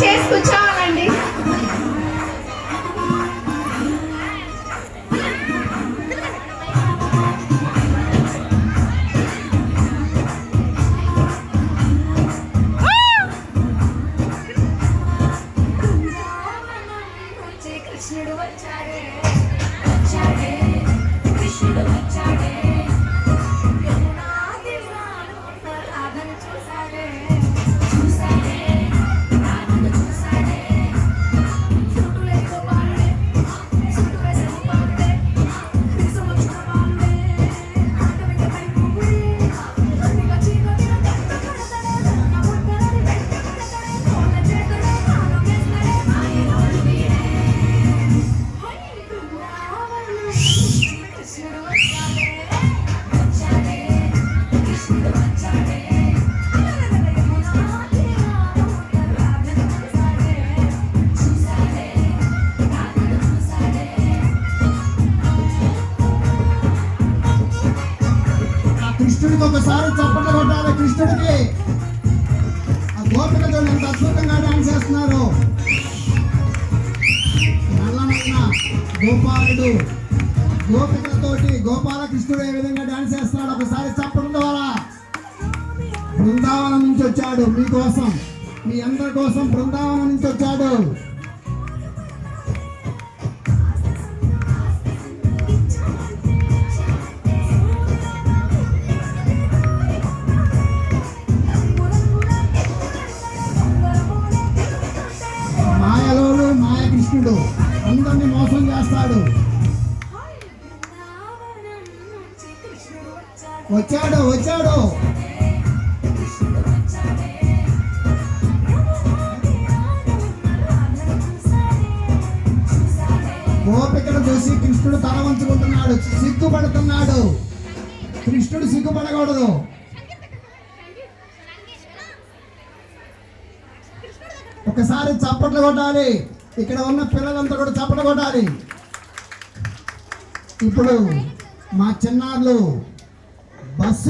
దయచేసి కూర్చోవాలండి. శ్రీకృష్ణుడు వచ్చాడే. వచ్చాడే. కృష్ణుడికి ఒకసారి చప్పట్లు కొట్టాలి కృష్ణుడికి. ఆ గోపిక చూడండి ఎంత అద్భుతంగా డాన్స్ చేస్తున్నారు. నల్లనైన గోపాలుడు గోపికలతోటి గోపాలకృష్ణుడు ఏ విధంగా డాన్స్ చేస్తున్నాడు? ఒకసారి చప్పడం ద్వారా బృందావనం నుంచి వచ్చాడు మీకోసం మీ అందరి కోసం బృందావనం నుంచి వచ్చాడు. కృష్ణుడు అందరిని మోసం చేస్తాడు. వచ్చాడు వచ్చాడు. గోపికను చూసి కృష్ణుడు తల వంచుకుంటున్నాడు సిగ్గుపడుతున్నాడు. కృష్ణుడు సిగ్గుపడకూడదు. ఒకసారి చప్పట్లు కొట్టాలి. ఇక్కడ ఉన్న పిల్లలంతా కూడా చప్పట కొట్టాలి. ఇప్పుడు మా చిన్నారులు బస్సు